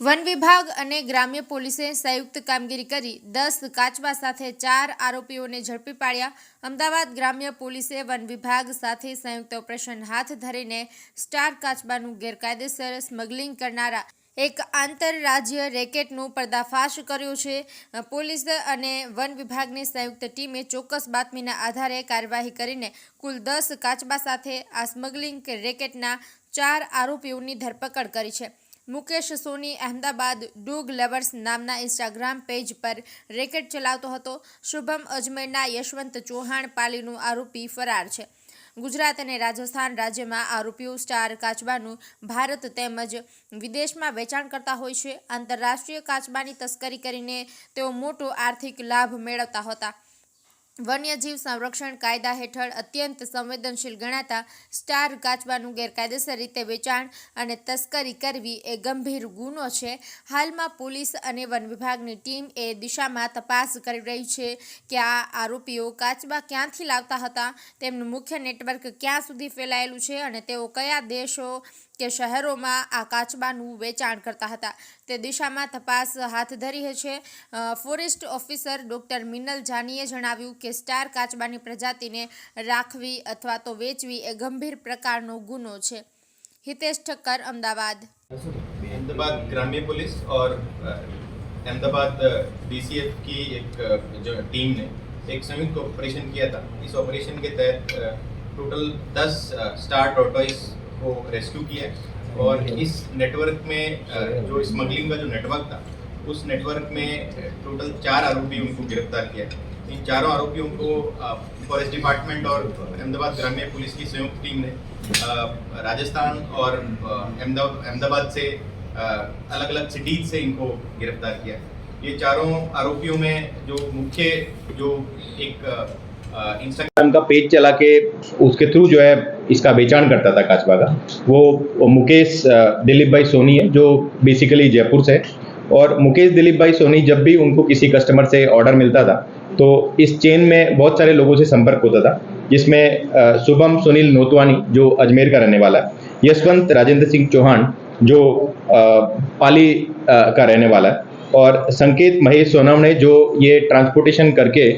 One વિભાગ અને ગ્રામ્ય પોલીસે સંયુક્ત કામગીરી કરી દસ કાચબા સાથે ચાર આરોપીઓને ઝડપી પાડ્યા. અમદાવાદ ગ્રામ્ય પોલીસે વન વિભાગ સાથે સંયુક્ત ઓપરેશન હાથ ધરીને સ્ટાર કાચબાનું ગેરકાયદેસર સ્મગલિંગ કરનારા એક આંતરરાજ્ય રેકેટનું પર્દાફાશ કર્યું છે. પોલીસ અને વન વિભાગની સંયુક્ત ટીમે ચોક્કસ બાતમીના આધારે કાર્યવાહી કરીને કુલ દસ કાચબા સાથે આ સ્મગલિંગ રેકેટના ચાર આરોપીઓની ધરપકડ કરી છે. મુકેશ સોની અહેમદાબાદ ડોગ લવર્સ નામના ઇન્સ્ટાગ્રામ પેજ પર રેકેટ ચલાવતો હતો. શુભમ અજમેરના યશવંત ચૌહાણ પાલીનું આરોપી ફરાર છે. ગુજરાત અને રાજસ્થાન રાજ્યમાં આરોપીઓ સ્ટાર કાચબાનું ભારત તેમજ વિદેશમાં વેચાણ કરતા હોય છે. આંતરરાષ્ટ્રીય કાચબાની તસ્કરી કરીને તેઓ મોટો આર્થિક લાભ મેળવતા હતા. વન્યજીવ સંરક્ષણ કાયદા હેઠળ અત્યંત સંવેદનશીલ ગણાતા સ્ટાર કાચબાનું ગેરકાયદેસર રીતે વેચાણ અને તસ્કરી કરવી એ ગંભીર ગુનો છે. હાલમાં પોલીસ અને વન વિભાગની ટીમ એ દિશામાં તપાસ કરી રહી છે કે આ આરોપીઓ કાચબા ક્યાંથી લાવતા હતા, તેમનું મુખ્ય નેટવર્ક ક્યાં સુધી ફેલાયેલું છે અને તેઓ કયા દેશો કે શહેરોમાં આ કાચબાનું વેચાણ કરતા હતા તે દિશામાં તપાસ હાથ ધરી છે અ, ફોરેસ્ટ ઓફિસર ડોક્ટર મિનલ જાનીએ જણાવ્યું કે સ્ટાર કાચબાની પ્રજાતિને રાખવી અથવા તો વેચવી એ ગંભીર પ્રકારનો ગુનો છે હિતેશ ઠક્કર અમદાવાદ अहमदाबाद ग्राम्य पुलिस और अ, अहमदाबाद डीसीएफ की एक अ, जो टीम ने एक संयुक्त ऑपरेशन किया था इस ऑपरेशन के तहत अ, टोटल 10 अ, स्टार टॉर्टोइस को रेस्क्यू किया है। और इस नेटवर्क में जो स्मगलिंग का जो नेटवर्क था, उस नेटवर्क में टोटल चार आरोपी उनको गिरफ़्तार किया इन चारों आरोपियों को फॉरेस्ट डिपार्टमेंट और अहमदाबाद ग्राम्य पुलिस की संयुक्त टीम ने राजस्थान और अहमदाबाद से अलग अलग सिटीज़ से इनको गिरफ़्तार किया ये चारों आरोपियों में जो मुख्य, जो एक इंस्टाग्राम का पेज चला के उसके थ्रू जो है इसका बेचान करता था काचबा का। वो मुकेश दिलीप भाई सोनी है, जो बेसिकली जयपुर से है। और मुकेश, दिलीप भाई सोनी जब भी उनको किसी कस्टमर से ऑर्डर मिलता था तो इस चेन में बहुत सारे लोगों से संपर्क होता था, जिसमें शुभम सुनील नोतवानी, जो अजमेर का रहने वाला है, यशवंत राजेंद्र सिंह चौहान, जो पाली का रहने वाला है, और संकेत महेश सोनावणे जो ये ट्रांसपोर्टेशन करके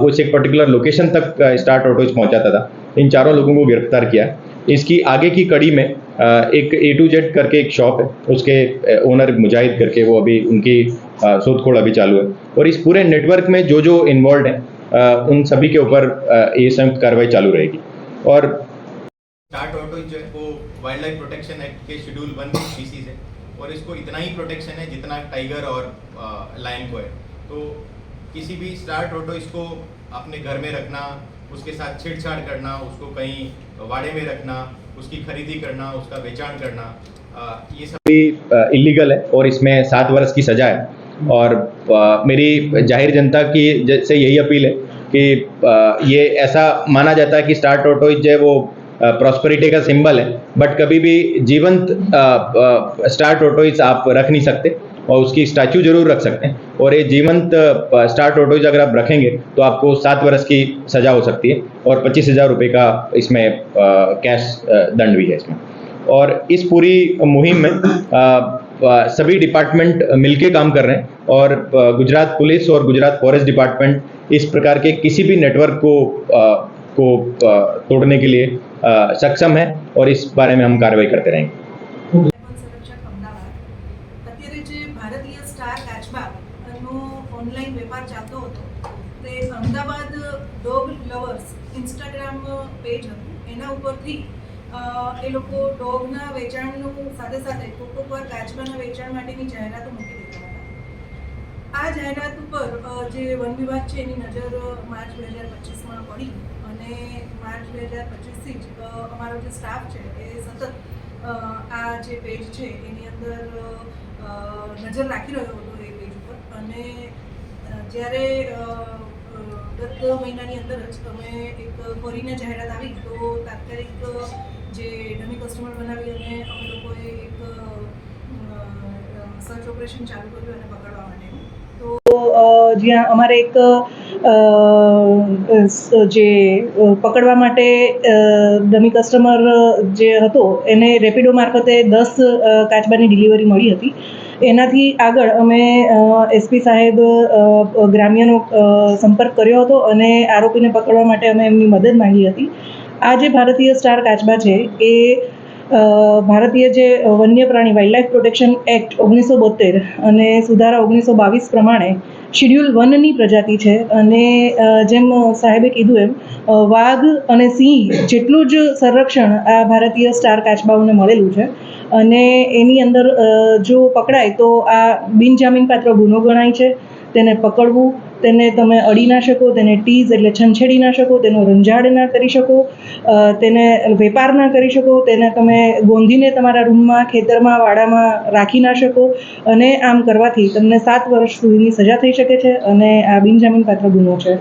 उस एक पर्टिकुलर लोकेशन तक स्टार्ट ऑटोज पहुंचाता था। इन चारों लोगों को गिरफ़्तार किया। इसकी आगे की कड़ी में एक ए टू जेड करके एक शॉप है, उसके ओनर मुजाहिद करके वो अभी उनकी शोधखोल अभी चालू है। और इस पूरे नेटवर्क में जो जो इन्वॉल्व है उन सभी के ऊपर ये संयुक्त कार्रवाई चालू रहेगी। और वाइल्ड लाइफ प्रोटेक्शन एक्ट के शेड्यूल वन स्पीसीज है, और इसको इतना ही प्रोटेक्शन है जितना टाइगर और लायन को है। तो किसी भी स्टार्ट ऑटो इसको अपने घर में रखना, उसके साथ छेड़छाड़ करना, उसको कहीं वाड़े में रखना, उसकी खरीदी करना, उसका बेचान करना ये सब भी इलीगल है और इसमें सात वर्ष की सजा है। और मेरी ज़ाहिर जनता की से यही अपील है कि ये ऐसा माना जाता है कि स्टार टोटोइज जो है वो प्रॉस्पेरिटी का सिंबल है। बट कभी भी जीवंत स्टार टोटोइज आप रख नहीं सकते। और उसकी स्टैचू ज़रूर रख सकते हैं। और ये जीवंत स्टार टोटोज अगर आप रखेंगे तो आपको सात वर्ष की सजा हो सकती है और पच्चीस हज़ार रुपये का इसमें कैश दंड भी है इसमें। और इस पूरी मुहिम में सभी डिपार्टमेंट मिलके काम कर रहे हैं और गुजरात पुलिस और गुजरात फॉरेस्ट डिपार्टमेंट इस प्रकार के किसी भी नेटवर्क को को तोड़ने के लिए सक्षम है और इस बारे में हम कार्रवाई करते रहेंगे। અત્યારે જે ભારતીય સ્ટાર કાચબાનો ઓનલાઈન વેપાર ચાલતો હતો, તે Ahmedabad dog lovers Instagram page હતું. એના ઉપરથી એ લોકો ડોગના વેચાણનું સાથે સાથે કોક વાર કાચબાના વેચાણ માટેની જાહેરાતો મૂકી દેતા હતા. આ જાહેરાત ઉપર જે વન વિભાગ છે એની નજર માર્ચ બે હજાર પચીસમાં પડી અને માર્ચ બે હજાર પચીસથી જ અમારો જે સ્ટાફ છે એ સતત આ જે પેજ છે એની અંદર નજર રાખી રહ્યો હતો એ પેજ ઉપર. અને જ્યારે ગત મહિનાની અંદર જ અમે એક ફરીને જાહેરાત આવી, તો તાત્કાલિક જે ડમી કસ્ટમર બનાવી અને અમે લોકોએ એક સર્ચ ઓપરેશન ચાલુ કર્યું અને પકડવા માટે. તો જ્યાં અમારે એક જે પકડવા માટે ડમી કસ્ટમર જે હતો, એને રેપિડો મારફતે દસ કાચબાની ડિલિવરી મળી હતી. એનાથી આગળ અમે એસપી સાહેબ ગ્રામ્યનો સંપર્ક કર્યો હતો અને આરોપીને પકડવા માટે અમે એમની મદદ માંગી હતી. આ જે ભારતીય સ્ટાર કાચબા છે, એ ભારતીય જે વન્ય પ્રાણી વાઇલ્ડલાઇફ પ્રોટેક્શન એક્ટ ઓગણીસો બોતેર અને સુધારા ઓગણીસો બાવીસ પ્રમાણે શિડ્યુલ વનની પ્રજાતિ છે. અને જેમ સાહેબે કીધું એમ વાઘ અને સિંહ જેટલું જ સંરક્ષણ આ ભારતીય સ્ટાર કાચબાઓને મળેલું છે. અને એની અંદર જો પકડાય તો આ બિનજામીનપાત્ર ગુનો ગણાય છે. તેને પકડવું તેને તમે અડી ના શકો, તેને ટીઝ એટલે છંછેડી ના શકો, તેનો રંજાડ ના કરી શકો તેને વેપાર ના કરી શકો, તેને તમે ગોંધીને તમારા રૂમમાં, ખેતરમાં, વાડામાં રાખી ના શકો અને આમ કરવાથી તમને સાત વર્ષ સુધીની સજા થઈ શકે છે અને આ બિનજામીનપાત્ર ગુનો છે.